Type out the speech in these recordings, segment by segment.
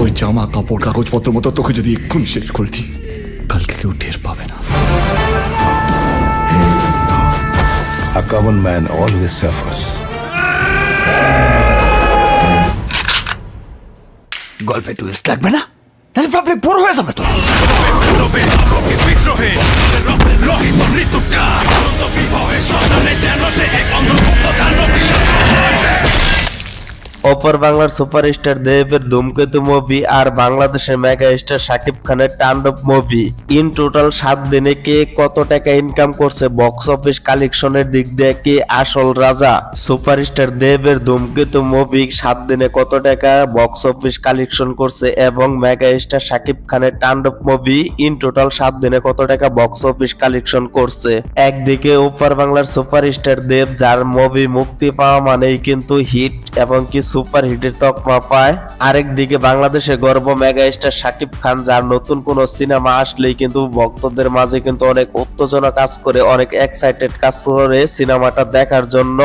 ওই জামা কাপড় কাগজপত্র মতো তোকে যদি এক্ষুনি শেষ করে দিই কালকে কেউ টের পাবে না A common man always suffers. গল্পে টুইস্ট লাগবে না নাহলে প্রবলেম বড় হয়ে যাবে তো অপর বাংলার সুপারস্টার দেবের ধূমকেতু মুভি আর বাংলাদেশের মেগা স্টার শাকিব খানের তাণ্ডব মুভি ইন টোটাল সাত দিনে কে কত টাকা ইনকাম করছে বক্স অফিস কালেকশনের দিক দিয়ে কে আসল রাজা? সুপারস্টার দেবের ধূমকেতু মুভি সাত দিনে কত টাকা বক্স অফিস কালেকশন করছে এবং মেগা স্টার শাকিব খানের তাণ্ডব মুভি ইন টোটাল সাত দিনে কত টাকা বক্স অফিস কালেকশন করছে? একদিকে উপর বাংলার সুপারস্টার দেব, যার মুভি মুক্তি পাওয়া মানেই কিন্তু হিট এবং কি সুপার হিটের তকমা পায়। আরেক দিকে বাংলাদেশে গর্ব মেগা স্টার শাকিব খান, যার নতুন কোন সিনেমা আসলেই কিন্তু ভক্তদের মাঝে কিন্তু অনেক উত্তেজনা কাজ করে, অনেক এক্সাইটেড কাজ করে সিনেমাটা দেখার জন্য।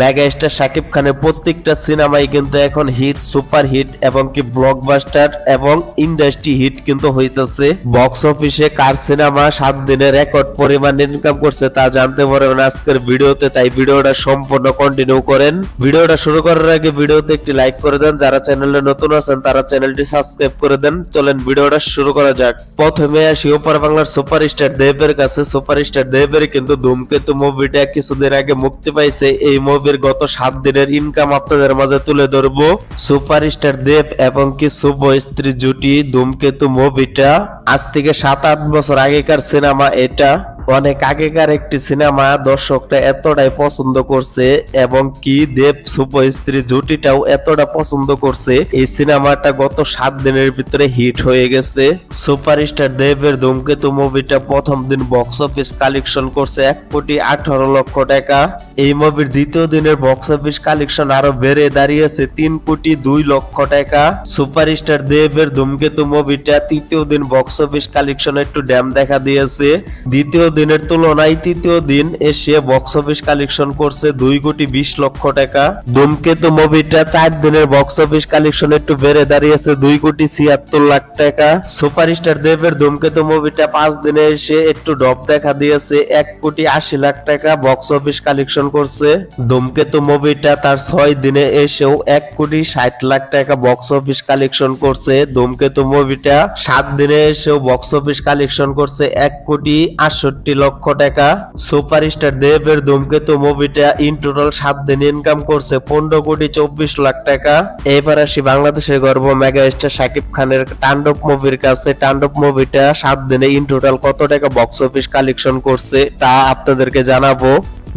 মেগা স্টার শাকিব খানের প্রত্যেকটা সিনেমাই কিন্তু এখন হিট সুপার হিট এবং কি ব্লকবাস্টার এবং ইন্ডাস্ট্রি হিট কিন্তু হইতেছে। বক্স অফিসে কার সিনেমা সাত দিনে রেকর্ড পরিমাণ ইনকাম করছে তা জানতে পারবেন আজকের ভিডিওতে, তাই ভিডিওটা সম্পূর্ণ কন্টিনিউ করেন। ভিডিওটা শুরু করার আগে ভিডিওতে একটি লাইক করে দেন, যারা চ্যানেলে নতুন আছেন, তারা চ্যানেলটি সাবস্ক্রাইব করে দেন। চলেন ভিডিওটা শুরু করা যাক। প্রথমে আসি ওপার বাংলার সুপারস্টার দেবের কাছে। সুপারস্টার দেবের কিন্তু ধূমকেতু মুভিটা কিছুদিন আগে মুক্তি পাইছে। এই মুভির গত সাত দিনের ইনকাম আপনাদের মাঝে তুলে ধরবো। সুপারস্টার দেব এবং কি শুভ স্ত্রী জুটি ধূমকেতু মুভিটা আজ থেকে সাত আট বছর আগেকার সিনেমা এটা। অনেক আগেকার একটি সিনেমা দর্শকরা এতটাই পছন্দ করছে এবং কি দেব সুপার স্ত্রী জুটিটাও এতটা পছন্দ করছে। এই সিনেমাটা গত সাত দিনের ভিতরে হিট হয়ে গেছে। সুপারস্টার দেবের ধূমকেতু মুভিটা প্রথম দিন বক্স অফিস কালেকশন করছে এক কোটি আঠারো লক্ষ টাকা। এই মুভির দ্বিতীয় দিনের বক্স অফিস কালেকশন আরও বেড়ে দাঁড়িয়েছে তিন কোটি দুই লক্ষ টাকা। সুপারস্টার দেবের ধূমকেতু মুভিটা তৃতীয় দিন বক্স অফিস কালেকশন একটু ড্যাম দেখা দিয়েছে। দ্বিতীয় দিনের তুলনায় তৃতীয় দিন এসে বক্স অফিস কালেকশন করছে দুই কোটি বিশ লক্ষ টাকা। ধূমকেতু মুভিটা চার দিনের বক্স অফিস কালেকশন একটু বেড়ে দাঁড়িয়েছে দুই কোটি ছিয়াত্তর লাখ টাকা। সুপারস্টার দেবের ধূমকেতু মুভিটা পাঁচ দিনে এসে একটু ডপ দেখা দিয়েছে এক কোটি আশি লাখ টাকা বক্স অফিস কালেকশন করছে। ধূমকেতু মুভিটা তার ছয় দিনে এসেও এক কোটি ষাট লাখ টাকা বক্স অফিস কালেকশন করছে। ধূমকেতু মুভিটা সাত দিনে এসেও বক্স অফিস কালেকশন করছে এক কোটি আটষট্টি লক্ষ টাকা। সুপার স্টার দেবের ধূমকেতু মুভিটা ইন টোটাল সাত দিন ইনকাম করছে পনেরো কোটি চব্বিশ লাখ টাকা। এবার আসি বাংলাদেশের গর্ব মেগা স্টার শাকিব খানের তাণ্ডব মুভির কাছে। তাণ্ডব মুভিটা সাত দিনে ইন টোটাল কত টাকা বক্স অফিস কালেকশন করছে তা আপনাদেরকে জানাব।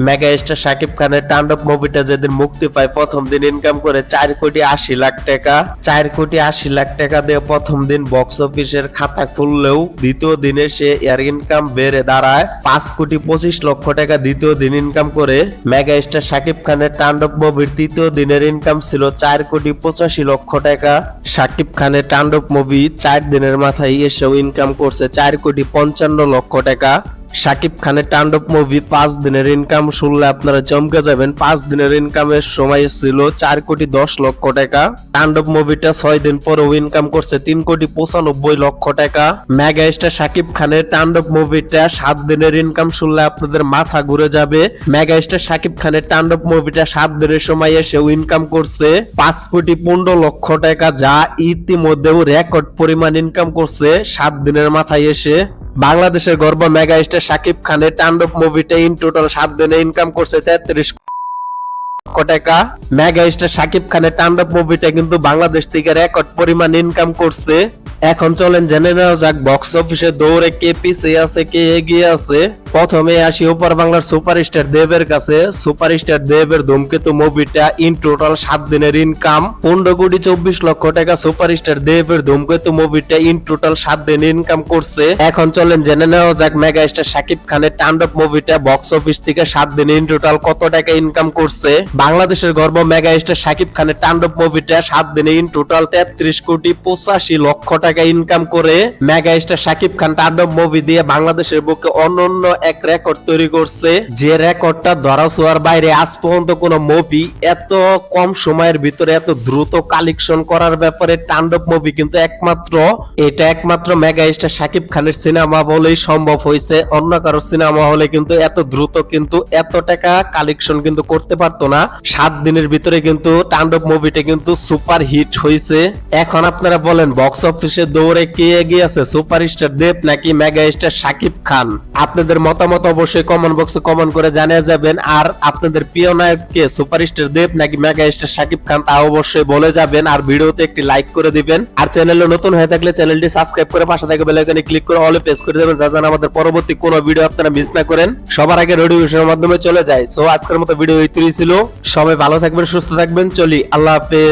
মেগা স্টার শাকিব খানের তাণ্ডব মুভিটা যেদিন মুক্তি পায়, প্রথম দিন ইনকাম করে চার কোটি আশি লাখ টাকা। চার কোটি আশি লাখ টাকা দিয়ে প্রথম দিন বক্স অফিসের খাতা খুললেও দ্বিতীয় দিনে সে এর ইনকাম বেড়ে দাঁড়ায়। পাঁচ কোটি পঁচিশ লক্ষ টাকা দ্বিতীয় দিন ইনকাম করে মেগা স্টার শাকিব খানের তাণ্ডব মুভির তৃতীয় দিনের ইনকাম ছিল চার কোটি পঁচাশি লক্ষ টাকা। শাকিব খানের তাণ্ডব মুভি চার দিনের মাথায় এসেও ইনকাম করছে চার কোটি পঞ্চান্ন লক্ষ টাকা। শাকিব খানের তাণ্ডব মুভি পাঁচ দিনের ইনকাম শুনলে আপনারা চমকে যাবেন। পাঁচ দিনের ইনকামের সময় ছিল চার কোটি দশ লক্ষ টাকা। তাণ্ডব মুভিটা ছয় দিন পরেও ইনকাম করছে তিন কোটি পঁচানব্বই লক্ষ টাকা। মেগা স্টার শাকিব খানের তাণ্ডব মুভিটা সাত দিনের ইনকাম শুনলে আপনাদের মাথা ঘুরে যাবে। মেগা স্টার শাকিব খানের তাণ্ডব মুভিটা সাত দিনের সময় এসেও ইনকাম করছে পাঁচ কোটি পনেরো লক্ষ টাকা, যা ইতিমধ্যেও রেকর্ড পরিমাণ ইনকাম করছে সাত দিনের মাথায় এসে। বাংলাদেশের গর্ব মেগা স্টার শাকিব খানের তাণ্ডব মুভিটা ইন টোটাল সাত দিনে ইনকাম করছে তেত্রিশ কোটাকা টাকা। মেগা স্টার শাকিব খানের তাণ্ডব মুভিটা কিন্তু বাংলাদেশ থেকে রেকর্ড পরিমাণ ইনকাম করছে এখন চলেন জেনে নেওয়া যাক বক্স অফিসে দৌড়ে কে পিছিয়ে আছে, কে এগিয়ে আছে। প্রথমে আসি ওপার বাংলার সুপারস্টার দেবের কাছে। সুপারস্টার দেবের ধূমকেতু মুভিটা ইন টোটাল সাত দিনের ইনকাম পনেরো কোটি চব্বিশ লক্ষ টাকা সুপারস্টার দেবের ধূমকেতু মুভিটা ইন টোটাল সাত দিন ইনকাম করছে। এখন চলেন জেনে নেওয়া যাক মেগা স্টার শাকিব খানের তাণ্ডব মুভিটা বক্স অফিস থেকে সাত দিন ইন টোটাল কত টাকা ইনকাম করছে। বাংলাদেশের গর্ব মেগা স্টার শাকিব খানের তাণ্ডব মুভিটা সাত দিনে ইন টোটাল তেত্রিশ কোটি পঁচাশি লক্ষ টাকা। টাকা ইনকাম করে মেগা স্টার শাকিব খান তাণ্ডব মুভি দিয়ে বাংলাদেশের বুকে অনন্য এক রেকর্ড তৈরি করছে। যে রেকর্ডটা ধরা ছোঁয়ার বাইরে আজ পর্যন্ত কোনো মুভি এত কম সময়ের ভিতরে এত দ্রুত কালেকশন করার ব্যাপারে তাণ্ডব মুভি কিন্তু একমাত্র, এটা একমাত্র মেগা স্টার শাকিব খানের সিনেমা বলেই সম্ভব হয়েছে। অন্য কারও সিনেমা হলে কিন্তু এত দ্রুত কিন্তু এত টাকা কালেকশন কিন্তু করতে পারতো না। সাত দিনের ভিতরে কিন্তু তাণ্ডব মুভিটা কিন্তু সুপার হিট হয়েছে। এখন আপনারা বলেন বক্স অফিসে দৌড়ে কে এগিয়ে আছে? সুপারস্টার দেব নাকি মেগা স্টার শাকিব খান? আপনাদের মতামত অবশ্যই কমেন্ট বক্সে কমেন্ট করে জানিয়ে যাবেন। আর আপনাদের প্রিয় নায়ক কে সুপারস্টার দেব নাকি মেগা স্টার শাকিব খান তা অবশ্যই বলে যাবেন আর ভিডিওতে একটি লাইক করে দিবেন। আর চ্যানেলে নতুন হয়ে থাকলে চ্যানেলটি সাবস্ক্রাইব করে পাশে থাকা বেল আইকনে ক্লিক করে অলে প্রেস করে দেবেন যা আমাদের পরবর্তী কোনো ভিডিও আপনারা মিস না করেন। সবার আগে নোটিফিকেশনের মাধ্যমে চলে যায় সো আজকের মতো ভিডিও এই ছিল। সবাই ভালো থাকবেন, সুস্থ থাকবেন। চলি, আল্লাহ হাফেজ।